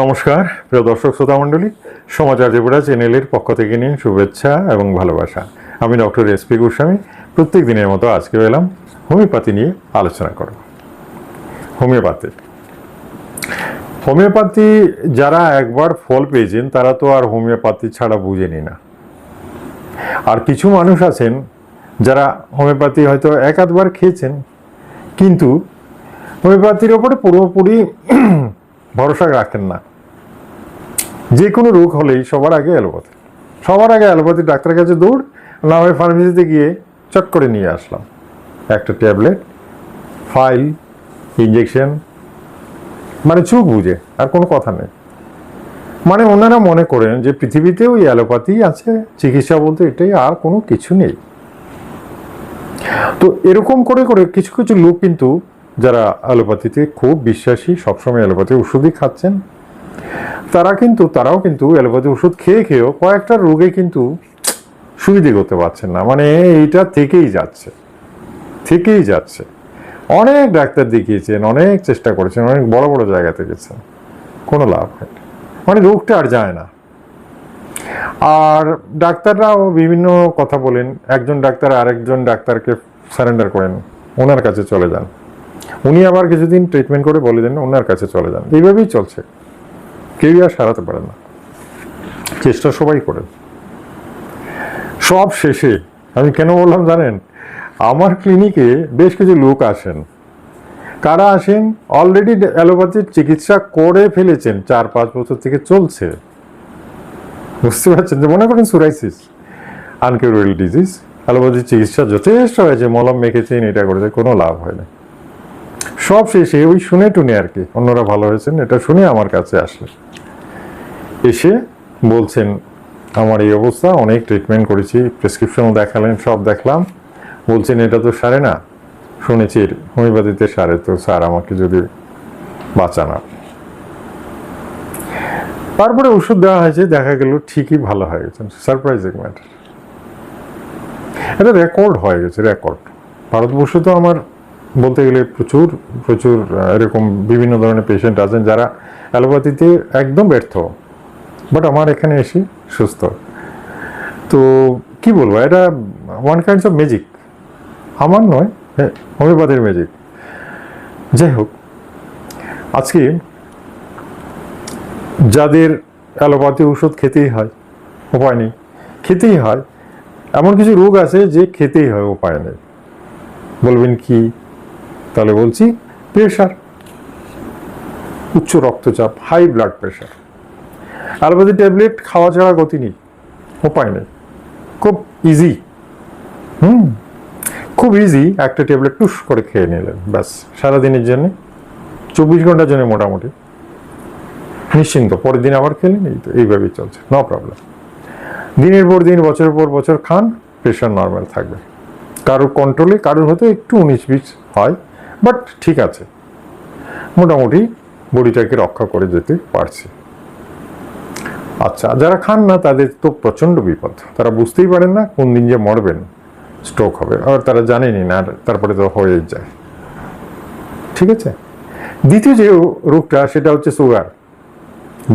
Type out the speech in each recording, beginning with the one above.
নমস্কার, প্রিয় দর্শক শ্রোতা মণ্ডলী, সমাচার ত্রিপুরা চ্যানেলের পক্ষ থেকে নিন শুভেচ্ছা এবং ভালোবাসা। আমি ডক্টর এস পি গোস্বামী প্রত্যেক দিনের মতো আজকে এলাম, হোমিওপ্যাথি নিয়ে আলোচনা করব। হোমিওপ্যাথি। হোমিওপ্যাথি যারা একবার ফল পেয়েছেন, তারা তো আর হোমিওপ্যাথি ছাড়া বুঝেনি না। আর কিছু মানুষ আছেন, যারা হোমিওপ্যাথি হয়তো এক আধবার খেয়েছেন, কিন্তু হোমিওপ্যাথির ওপরে পুরোপুরি ভরসা রাখেন না। যে কোনো রোগ হলেই সবার আগে অ্যালোপ্যাথি। সবার আগে অ্যালোপ্যাথি ডাক্তারের কাছে দৌড়, না হয় ফার্মেসিতে গিয়ে চট করে নিয়ে আসলাম। একটা ট্যাবলেট, ফাইল ইঞ্জেকশন মানে চোখ বুঝে আর কোনো কথা নেই। মানে ওনারা মনে করেন যে পৃথিবীতে ওই অ্যালোপ্যাথি আছে, চিকিৎসা বলতে এটাই আর কোনো কিছু নেই। তো এরকম করে করে কিছু কিছু লোক কিন্তু যারা অ্যালোপ্যাথিতে খুব বিশ্বাসী, সবসময় অ্যালোপ্যাথি ওষুধই খাচ্ছেন, তারা কিন্তু, তারাও কিন্তু অ্যালোপ্যাথি ওষুধ খেয়ে খেয়েও কয়েকটা রোগে কিন্তু সুবিধে করতে পারছেন না। মানে এইটা থেকেই যাচ্ছে থেকেই যাচ্ছে। অনেক ডাক্তার দেখিয়েছেন, অনেক চেষ্টা করেছেন, অনেক বড় বড় জায়গাতে গেছেন। কোনো লাভ হয়নি মানে রোগটা আর যায় না। আর ডাক্তাররাও বিভিন্ন কথা বলেন। একজন ডাক্তার আরেকজন ডাক্তারকে সারেন্ডার করেন, ওনার কাছে চলে যান। উনি আবার কিছুদিন ট্রিটমেন্ট করে বলে দেন ওনার কাছে চলে যান। এইভাবেই চলছে। কেউই আর সারাতে পারে না। চেষ্টা সবাই করেন। সব শেষে, আমি কেন বললাম জানেন? আমার ক্লিনিকে বেশ কিছু লোক আসেন। কারা আসেন? অলরেডি অ্যালোপ্যাথির চিকিৎসা করে ফেলেছেন, চার পাঁচ বছর থেকে চলছে। বুঝতে পারছেন যে মনে করেন সুরাইসিস আনকিউরেবল ডিজিজ অ্যালোপ্যাথির চিকিৎসা যথেষ্ট হয়েছে, মলম মেখেছেন, এটা করেছে, কোনো লাভ হয় না। সব শেষে ওই শুনে টুনে আর কি, অন্যরা ভালো হয়েছেন, এটা শুনে আমার কাছে আসলে এসে বলছেন, আমার এই অবস্থা, অনেক ট্রিটমেন্ট করেছি প্রেসক্রিপশনও দেখালেন, সব দেখলাম। বলছেন, এটা তো সারে না। শুনেছি, হোমিওপ্যাথিতে সারে তো, স্যার, আমাকে যদি বাঁচান। তারপরে ওষুধ দেওয়া হয়েছে, দেখা গেল ঠিকই ভালো হয়ে গেছেন সারপ্রাইজিং ম্যাটার এটা রেকর্ড হয়ে গেছে রেকর্ড ভারতবর্ষ তো আমার বলতে গেলে প্রচুর প্রচুর এরকম বিভিন্ন ধরনের পেশেন্ট আছেন যারা অ্যালোপ্যাথিতে একদম ব্যর্থ। বাট আমার এখানে এসে সুস্থ। তো কি বলব, এটা ওয়ান কাইন্ডস অফ ম্যাজিক আমার নয় হোমিওপ্যাথির ম্যাজিক যাই হোক, আজকে যাদের অ্যালোপ্যাথি ওষুধ খেতেই হয়, উপায় নেই। খেতেই হয়, এমন কিছু রোগ আছে যে খেতেই হয়, উপায় নেই। বলবেন কি? তাহলে বলছি প্রেশার উচ্চ রক্তচাপ high blood pressure allopathy tablet খাওয়া ছাড়া গতি নেই, উপায় নেই। খুব ইজি হুম? খুব ইজি একটা ট্যাবলেট টুস করে খেয়ে নিলেন, ব্যাস, সারাদিনের জন্যে, চব্বিশ ঘণ্টার জন্য মোটামুটি। নিশ্চিন্ত, পরের দিন আবার খেলেন, এই তো, এইভাবেই চলছে নো প্রবলেম দিনের পর দিন, বছরের পর বছর খান প্রেশার নর্মাল থাকবে। কারোর কন্ট্রোলে কারোর হয়তো একটু উনিশ বিশ হয়। বাট ঠিক আছে। মোটামুটি বডিটাকে রক্ষা করে যেতে পারছে। আচ্ছা যারা খান না, তাদের তো প্রচণ্ড বিপদ। তারা বুঝতেই পারেন না কোন দিন যে মরবেন স্ট্রোক হবে। আর তারা জানেনই না তারপরে তো হয়ে যায়। ঠিক আছে? দ্বিতীয় যে রোগটা, সেটা হচ্ছে সুগার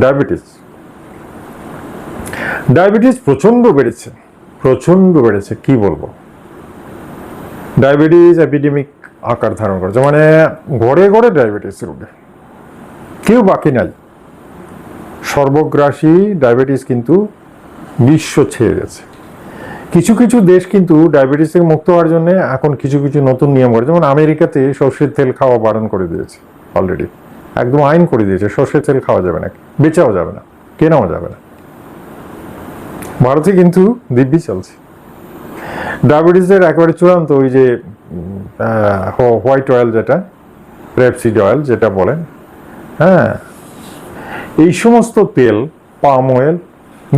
ডায়াবেটিস ডায়াবেটিস প্রচণ্ড বেড়েছে। প্রচণ্ড বেড়েছে, কি বলব? ডায়াবেটিস এপিডেমিক আকার ধারণ করেছে মানে ঘরে ঘরে ডায়াবেটিস রোগে। কেউ বাকি নাই। সর্বগ্রাসী ডায়াবেটিস কিন্তু বিশ্ব ছেয়ে গেছে। কিছু কিছু দেশ কিন্তু ডায়াবেটিস থেকে মুক্ত হওয়ার জন্য এখন কিছু কিছু নতুন নিয়ম করে। যেমন আমেরিকাতে সর্ষের তেল খাওয়া বারণ করে দিয়েছে অলরেডি একদম আইন করে দিয়েছে, সর্ষের তেল খাওয়া যাবে না, বেচাও যাবে না, কেনাও যাবে না। ভারতে কিন্তু দিব্যি চলছে। ডায়াবেটিসের একেবারে চূড়ান্ত ওই যে হোয়াইট অয়েল যেটা রেপসিড অয়েল যেটা বলেন হ্যাঁ এই সমস্ত তেল পাম অয়েল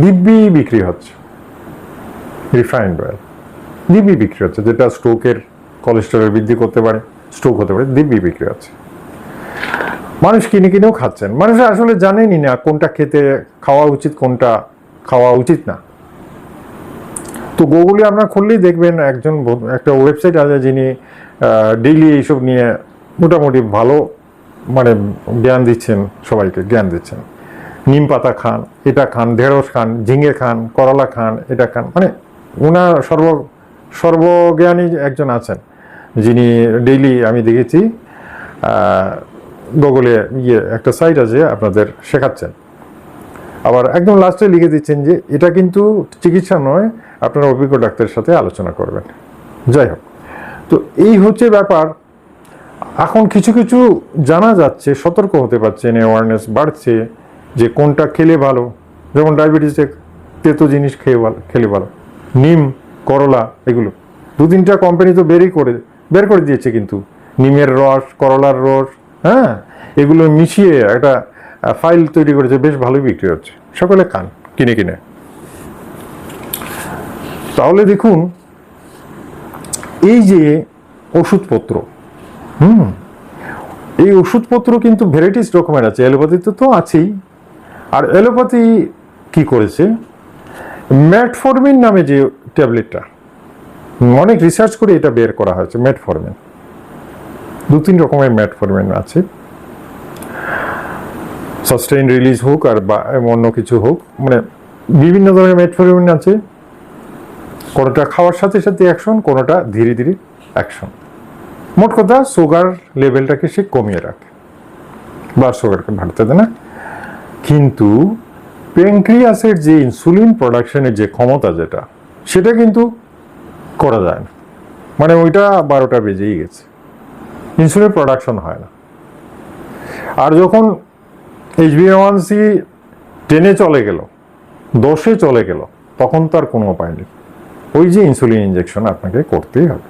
দিব্যি বিক্রি হচ্ছে রিফাইন্ড অয়েল দিব্যি বিক্রি হচ্ছে, যেটা স্ট্রোকের কোলেস্টেরল বৃদ্ধি করতে পারে স্ট্রোক হতে পারে, দিব্যি বিক্রি হচ্ছে। মানুষ কিনে কিনেও খাচ্ছেন, মানুষ আসলে জানেনই না কোনটা খেতে খাওয়া উচিত, কোনটা খাওয়া উচিত না। তো গুগলে আপনার খুললেই দেখবেন একজন একটা ওয়েবসাইট আছে যিনি ডেইলি এইসব নিয়ে মোটামুটি ভালো মানে জ্ঞান দিচ্ছেন সবাইকে, জ্ঞান দিচ্ছেন। নিম পাতা খান, এটা খান, ঢেঁড়স খান ঝিঙে খান, করলা খান, এটা খান মানে ওনার সর্ব, সর্বজ্ঞানী একজন আছেন যিনি ডেইলি আমি দেখেছি গুগলে ইয়ে একটা সাইট আছে আপনাদের শেখাচ্ছেন। আবার একদম লাস্টে লিখে দিচ্ছেন যে এটা কিন্তু চিকিৎসা নয় আপনারা অভিজ্ঞ ডাক্তারের সাথে আলোচনা করবেন। যাই হোক, তো এই হচ্ছে ব্যাপার। এখন কিছু কিছু জানা যাচ্ছে, সতর্ক হতে পারছেন অ্যাওয়ারনেস বাড়ছে যে কোনটা খেলে ভালো। যেমন ডায়াবেটিসে তেতো জিনিস খেয়ে ভালো, খেলে ভালো। নিম, করলা, এগুলো। দু তিনটা কোম্পানি তো বেরই করে, বের করে দিয়েছে কিন্তু। নিমের রস, করলার রস হ্যাঁ? এগুলো মিশিয়ে একটা ফাইল তৈরি করেছে, বেশ ভালোই বিক্রি হচ্ছে। সকলে খান, কিনে কিনে। তাহলে দেখুন, এই যে ওষুধপত্র, হুম, এই ওষুধপত্র কিন্তু ভ্যারাইটিস রকমের আছে অ্যালোপ্যাথিতে তো আছেই। আর অ্যালোপ্যাথি কি করেছে? ম্যাটফরমিন নামে যে ট্যাবলেটটা, অনেক রিসার্চ করে এটা বের করা হয়েছে, ম্যাটফরমিন। দু তিন রকমের ম্যাটফরমিন আছে। সাস্টেইন রিলিজ হোক আর বা অন্য কিছু হোক মানে বিভিন্ন ধরনের ম্যাটফরমিন আছে। কোনোটা খাওয়ার সাথে সাথে অ্যাকশন কোনোটা ধীরে ধীরে অ্যাকশন মোট কথা সুগার লেভেলটাকে সে কমিয়ে রাখে। বা সুগারকে বাড়তে দেয় না। কিন্তু প্যাঙ্ক্রিয়াসের যে ইনসুলিন প্রোডাকশনের যে ক্ষমতা যেটা, সেটা কিন্তু করা যায় না। মানে ওইটা বারোটা বেজেই গেছে। ইনসুলিন প্রোডাকশন হয় না। আর যখন এইচবিএওয়ান সি টেনে চলে গেল, দশে চলে গেল, তখন তার কোনো উপায় নেই। ওই যে ইনসুলিন ইঞ্জেকশন আপনাকে করতেই হবে।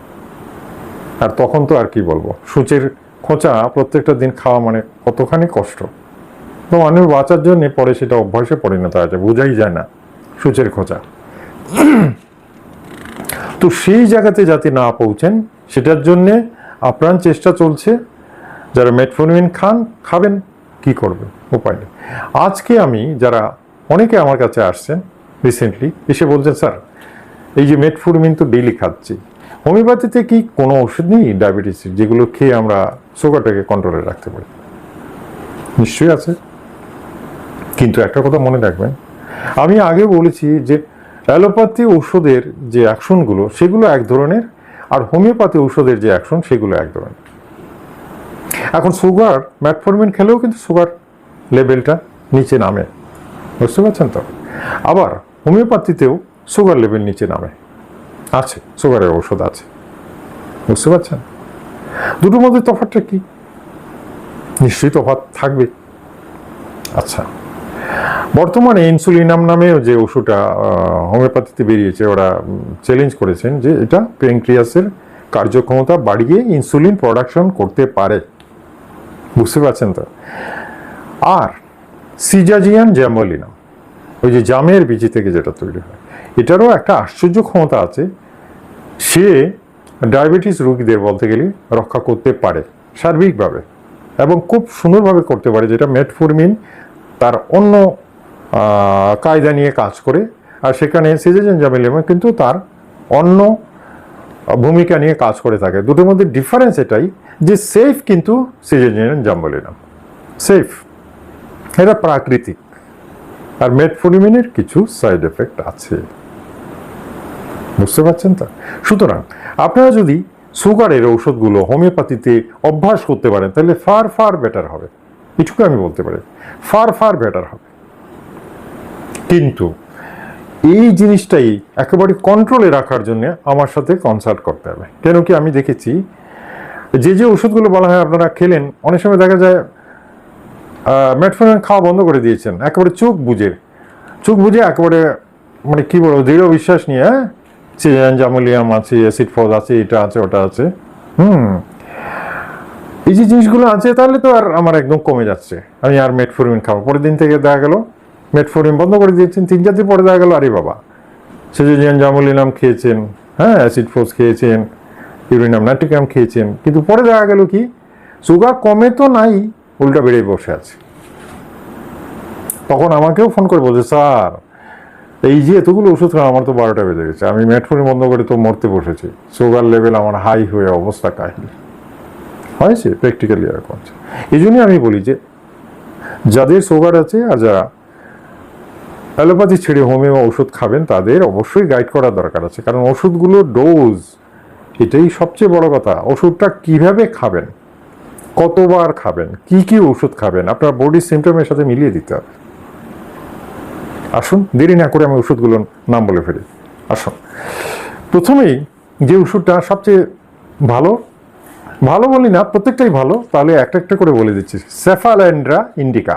আর তখন তো আর কি বলব? সূচের খোঁচা প্রত্যেকটা দিন খাওয়া মানে কতখানি কষ্ট। তো মানুষ বাঁচার জন্য পরে সেটা অভ্যাসে পরিণত আছে বোঝাই যায় না সূচের খোঁচা। তো সেই জায়গাতে যাতে না পৌঁছেন, সেটার জন্যে আপ্রাণ চেষ্টা চলছে। যারা মেটফোনিন খান, খাবেন, কি করবে উপায় নেই। আজকে আমি, যারা অনেকে আমার কাছে আসছেন রিসেন্টলি এসে বলছেন, স্যার এই যে মেটফোরমিন তো ডেইলি খাচ্ছি হোমিওপ্যাথিতে কি কোনো ওষুধ নেই ডায়াবেটিসের যেগুলো খেয়ে আমরা সুগারটাকে কন্ট্রোলে রাখতে পারি? নিশ্চয়ই আছে। কিন্তু একটা কথা মনে রাখবেন, আমি আগে বলেছি যে অ্যালোপ্যাথি ঔষধের যে অ্যাকশনগুলো, সেগুলো এক ধরনের, আর হোমিওপ্যাথি ওষুধের যে অ্যাকশন, সেগুলো এক ধরনের। এখন সুগার ম্যাটফরমিন খেলেও কিন্তু সুগার লেভেলটা নিচে নামে। বুঝতে পারছেন তো? আবার হোমিওপ্যাথিতেও সুগার লেভেল নিচে নামে। আছে, সুগারের ওষুধ আছে। বুঝতে পারছেন? দুটোর মধ্যে তফাৎটা কি? নিশ্চয়ই তফাৎ থাকবে। আচ্ছা বর্তমানে ইনসুলিনাম নামেও যে ওষুধটা হোমিওপ্যাথিতে বেরিয়েছে, ওরা চ্যালেঞ্জ করেছেন যে এটা প্যাঙ্ক্রিয়াসের কার্যক্ষমতা বাড়িয়ে ইনসুলিন প্রোডাকশন করতে পারে। বুঝতে পারছেন তো? আর সিজাজিয়ান জ্যামোলিনাম, ওই যে জামের বীজি থেকে যেটা তৈরি হয় এটারও একটা আশ্চর্য ক্ষমতা আছে। সে ডায়াবেটিস রোগীদের বলতে গেলে রক্ষা করতে পারে, সার্বিকভাবে এবং খুব সুন্দরভাবে করতে পারে, যেটা মেটফরমিন তার অন্য কায়দা নিয়ে কাজ করে। আর সেখানে সিজেজেন জামিলিয়াম কিন্তু তার অন্য ভূমিকা নিয়ে কাজ করে থাকে। দুটোর মধ্যে ডিফারেন্স এটাই যে সেফ কিন্তু সিজেজেন জাম্বলিনাম সেফ এটা প্রাকৃতিক। আর মেটফোলিমিনের কিছু সাইড এফেক্ট আছে। বুঝতে পারছেন তো? সুতরাং আপনারা যদি সুগারের ঔষধগুলো হোমিওপ্যাথিতে অভ্যাস করতে পারেন, তাহলে ফার ফার বেটার হবে। এটুকু আমি বলতে পারি। ফার ফার বেটার হবে। কিন্তু এই জিনিসটাই একেবারে কন্ট্রোলে রাখার জন্য আমার সাথে কনসাল্ট করতে হবে। কেন কি আমি দেখেছি, যে যে ওষুধগুলো বলা হয় আপনারা খেলেন, অনেক সময় দেখা যায় মেটফোন খাওয়া বন্ধ করে দিয়েছেন। একেবারে চোখ বুঝে চোখ বুঝে একেবারে মানে কী বলব, দৃঢ় বিশ্বাস নিয়ে হ্যাঁ জামুলিয়াম আছে অ্যাসিড ফজ আছে, এটা আছে, ওটা আছে। হুম। এই যে জিনিসগুলো আছে, তাহলে তো আর আমার একদম কমে যাচ্ছে। আমি আর মেটফোরমিন খাব। পরের দিন থেকে দেখা গেল মেটফোরমিন বন্ধ করে দিয়েছেন, তিন চার দিন পরে দেখা গেল, আরে বাবা। সেজেজিয়ান জামুলিনাম খেয়েছেন হ্যাঁ অ্যাসিড ফোজ খেয়েছেন, ইউরিনাম নাইট্রিকাম খেয়েছেন, কিন্তু পরে দেখা গেল কি সুগার কমে তো নাই, উল্টা বেড়ে বসে আছে। তখন আমাকেও ফোন করে বলছে, স্যার এই যে এতগুলো ওষুধ খাওয়া আমার তো বারোটা বেজে গেছে। আমি মেটফোন বন্ধ করে তো মরতে বসেছি। সুগার লেভেল আমার হাই হয়ে অবস্থা কাহিল হয়েছে প্র্যাকটিক্যালি এরকম এই জন্যই আমি বলি যে, যাদের সুগার আছে আর যারা অ্যালোপ্যাথি ছেড়ে হোমিও ওষুধ খাবেন, তাদের অবশ্যই গাইড করা দরকার আছে। কারণ ওষুধগুলো ডোজ এটাই সবচেয়ে বড় কথা। ওষুধটা কীভাবে খাবেন? কতবার খাবেন? কি কি ওষুধ খাবেন? আপনার বডির সিমটমের সাথে মিলিয়ে দিতে হবে। আসুন, দেরি না করে আমি ওষুধগুলোর নাম বলে ফেলি। আসুন। প্রথমেই যে ওষুধটা সবচেয়ে ভালো ভালো বলি না, প্রত্যেকটাই ভালো, তাহলে একটা একটা করে বলে দিচ্ছি। সেফাল্যান্ড্রা ইন্ডিকা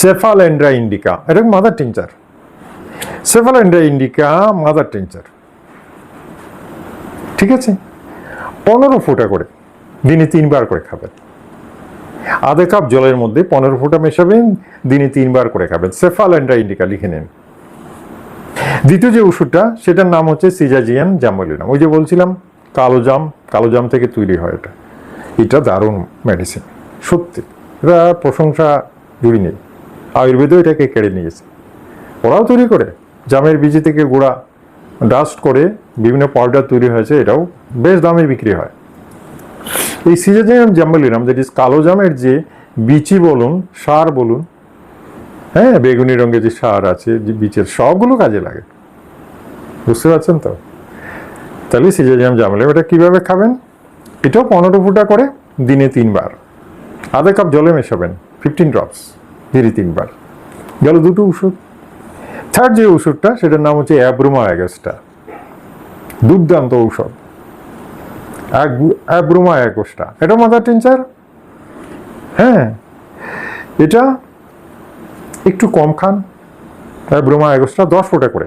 সেফাল্যান্ড্রা ইন্ডিকা এটা mother tincture Cephalandra indica mother tincture ঠিক আছে? পনেরো ফোঁটা করে, দিনে তিনবার করে খাবেন। আধা কাপ জলের মধ্যে পনেরো ফোঁটা মেশাবেন, দিনে তিনবার করে খাবেন। সেফাল সেফাল্যান্ড্রা ইন্ডিকা লিখে নিন। দ্বিতীয় যে ওষুধটা, সেটার নাম হচ্ছে সিজাজিয়ান জামলিনাম ওই যে বলছিলাম, কালো জাম কালো জাম থেকে তৈরি হয় এটা। এটা দারুণ মেডিসিন সত্যি। এটা প্রশংসা জুড়ি নেই। আয়ুর্বেদও এটাকে কেড়ে নিয়েছে। ওরাও তৈরি করে। জামের বীজি থেকে গুঁড়া ডাস্ট করে বিভিন্ন পাউডার তৈরি হয়েছে, এটাও বেশ দামে বিক্রি হয়। এই জাম্বলিনাম দ্যাট ইজ কালো জামের যে বিচি বলুন, সার বলুন হ্যাঁ বেগুনি রঙের যে সার আছে, যে বীজের সবগুলো কাজে লাগে। বুঝতে পারছেন তো? তাহলে সিজাজিয়াম জামলে ওটা কীভাবে খাবেন? এটাও পনেরো ফুটা করে দিনে তিনবার। আধা কাপ জলে মেশাবেন ফিফটিন ড্রপস দিনে তিনবার। গেল দুটো ওষুধ। থার্ড যে ওষুধটা, সেটার নাম হচ্ছে অ্যাব্রোমা অ্যাগস্টা দুর্দান্ত ঔষধ। অ্যাব্রোমা অ্যাগস্টা এটা মাদার টিনচার? হ্যাঁ। এটা একটু কম খান। ব্রোমা এগোসটা দশ ফোঁটা করে।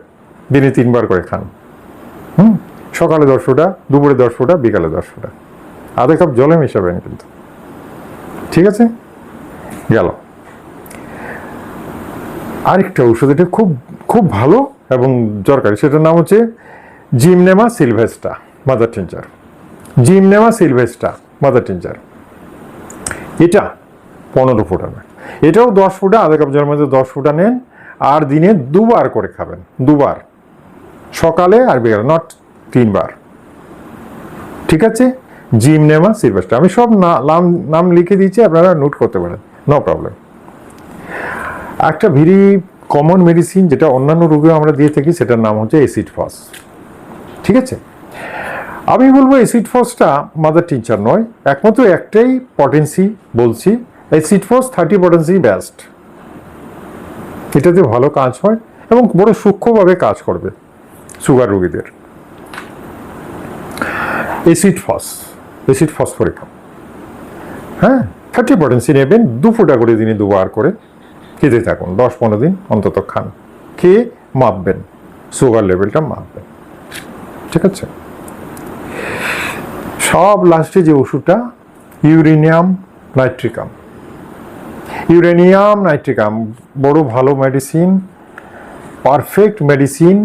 দিনে তিনবার করে খান। হুম? সকালে দশ ফোঁটা, দুপুরে দশ ফোঁটা, বিকালে দশ ফোঁটা। আধা কাপ জলে মেশাবেন কিন্তু। ঠিক আছে? গেল। আরেকটা ওষুধ এটা খুব খুব ভালো এবং দরকারি। সেটার নাম হচ্ছে Gymnema sylvestre mother tincture Gymnema sylvestre mother tincture এটা পনেরো ফুট নেন এটাও দশ ফুটা আধা কাপ জলের মধ্যে দশ ফুটা নেন, আর দিনে দুবার করে খাবেন, দুবার। সকালে আর বিকালে নট তিনবার। ঠিক আছে? Gymnema sylvestre. আমি সব নাম নাম লিখে দিয়েছি, আপনারা নোট করতে পারেন নো প্রবলেম একটা ভেরি কমন মেডিসিন যেটা অন্যান্য রোগেও আমরা দিয়ে থাকি, সেটার নাম হচ্ছে অ্যাসিড ফস ঠিক আছে? আমি বলব অ্যাসিড ফসটা মাদার টিচার নয়, একমাত্র একটাই পটেন্সি বলছি। Acid phos thirty potency best এটাতে ভালো কাজ হয় এবং বড় সূক্ষ্মভাবে কাজ করবে সুগার রোগীদের। অ্যাসিড ফস অ্যাসিড ফসফরিক হ্যাঁ থার্টি পটেন্সি নেবেন, দু ফুটা করে দিনে দুবার করে খেতে থাকুন, দশ পনেরো দিন অন্তত খান। খেয়ে মাপবেন সুগার লেভেলটা মাপবেন। ঠিক আছে? সব লাস্টে যে ওষুধটা, ইউরেনিয়াম নাইট্রিকাম। ইউরেনিয়াম নাইট্রিকাম, বড় ভালো মেডিসিন পারফেক্ট মেডিসিন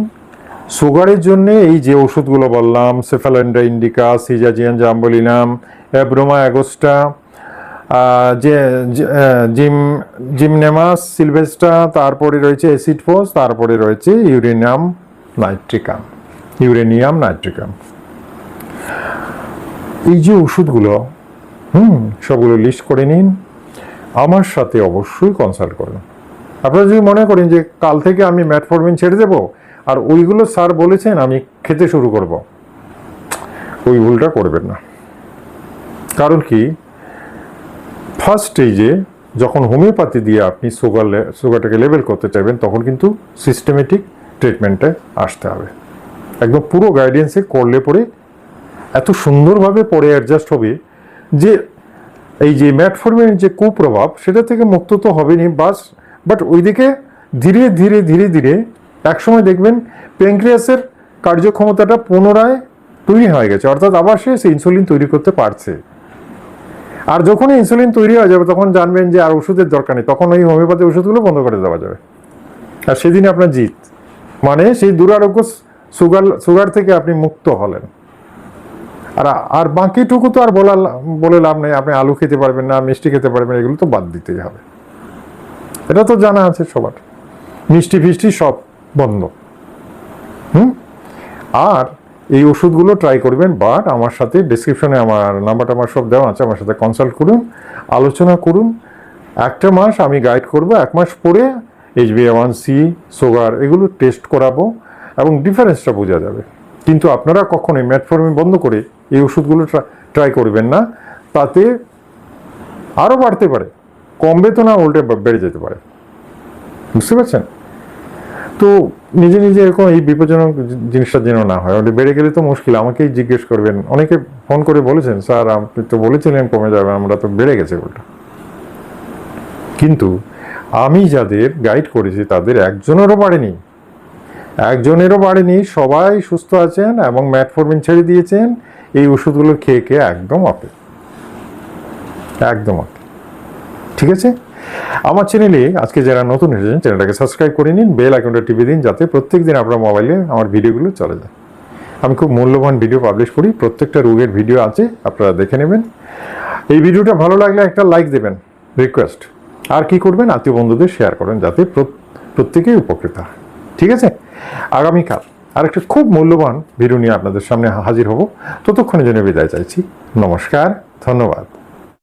সুগারের জন্য এই যে ওষুধগুলো বললাম সেফালেন্ডা ইন্ডিকা সিজাজিয়ান জাম্বলিনাম অ্যাব্রোমা অ্যাগোস্টা যে জিম জিমনেমাস সিলভেস্টা তারপরে রয়েছে অ্যাসিডফোস তারপরে রয়েছে ইউরেনিয়াম নাইট্রিকাম ইউরেনিয়াম নাইট্রিকাম এই যে ওষুধগুলো, হুম, সবগুলো লিস্ট করে নিন। আমার সাথে অবশ্যই কনসাল্ট করুন। আপনারা যদি মনে করেন যে কাল থেকে আমি ম্যাটফরমিন ছেড়ে দেব, আর ওইগুলো স্যার বলেছেন আমি খেতে শুরু করব, ওই ভুলটা করবেন না। কারণ কি? ফার্স্ট স্টেজে যখন হোমিওপ্যাথি দিয়ে আপনি সুগার সুগারটাকে লেভেল করতে চাইবেন, তখন কিন্তু সিস্টেমেটিক ট্রিটমেন্টে আসতে হবে। একদম পুরো গাইডেন্সে করলে পরে এত সুন্দরভাবে পরে অ্যাডজাস্ট হবে যে এই যে ম্যাটফর্মের যে কুপ্রভাব, সেটা থেকে মুক্ত তো হবেনি বাস বাট ওইদিকে ধীরে ধীরে ধীরে ধীরে একসময় দেখবেন প্যাঙ্ক্রিয়াসের কার্যক্ষমতাটা পুনরায় তৈরি হয়ে গেছে, অর্থাৎ আবার সে ইনসুলিন তৈরি করতে পারছে। আর যখন ইনসুলিন তৈরি হয়ে যাবে, তখন জানবেন যে আর ওষুধের দরকার নেই, তখন ওই হোমিওপ্যাথি ওষুধগুলো বন্ধ করে দেওয়া যাবে। আর সেদিন আপনার জিত মানে সেই দুরারোগ্য সুগার সুগার থেকে আপনি মুক্ত হলেন। আর আর বাকিটুকু তো আর বলা বলে লাভ নেই। আপনি আলু খেতে পারবেন না, মিষ্টি খেতে পারবেন এগুলো তো বাদ দিতেই হবে। এটা তো জানা আছে সবার। মিষ্টি ফিষ্টি সব বন্ধ। হুম? আর এই ওষুধগুলো ট্রাই করবেন বাট আমার সাথে ডিসক্রিপশনে আমার নাম্বারটা আমার সব দেওয়া আছে, আমার সাথে কনসাল্ট করুন, আলোচনা করুন। একটা মাস আমি গাইড করব, এক মাস পরে H B one C sugar এগুলো টেস্ট করাবো, এবং ডিফারেন্সটা বোঝা যাবে। কিন্তু আপনারা কখনোই ম্যাটফর্মিং বন্ধ করে এই ওষুধগুলো ট্রাই করবেন না। তাতে আরও বাড়তে পারে, কমবে তো না, উল্টে বেড়ে যেতে পারে। বুঝতে পারছেন? তো নিজে নিজে এরকম এই বিপজ্জনক জিনিসটা যেন না হয়। ওটা বেড়ে গেলে তো মুশকিল, আমাকেই জিজ্ঞেস করবেন। অনেকে ফোন করে বলেছেন, স্যার, আপনি তো বলেছিলেন কমে যাবে, আমরা তো বেড়ে গেছে উল্টা। কিন্তু আমি যাদের গাইড করেছি, তাদের একজনেরও বাড়েনি। একজনেরও বাড়েনি, সবাই সুস্থ আছেন এবং ম্যাটফর্মিন ছেড়ে দিয়েছেন। এই ওষুধগুলো খেয়ে খেয়ে একদম আপে। একদম আপে। ঠিক আছে? আমার চ্যানেলে আজকে যারা নতুন এসেছেন চ্যানেলটাকে সাবস্ক্রাইব করে নিন বেল আইকনটা টিপে দিন, যাতে প্রত্যেক দিন আপনার মোবাইলে আমার ভিডিওগুলো চলে যায়। আমি খুব মূল্যবান ভিডিও পাবলিশ করি, প্রত্যেকটা রোগের ভিডিও আছে, আপনারা দেখে নেবেন। এই ভিডিওটা ভালো লাগলে একটা লাইক দেবেন রিকোয়েস্ট আর কি করবেন, আত্মীয় বন্ধুদের শেয়ার করেন, যাতে প্রত- প্রত্যেকেই উপকৃত হয়। ঠিক আছে? আগামীকাল আরেকটা খুব মূল্যবান ভিডিও নিয়ে আপনাদের সামনে হাজির হব। ততক্ষণের জন্য বিদায় চাইছি। নমস্কার, ধন্যবাদ।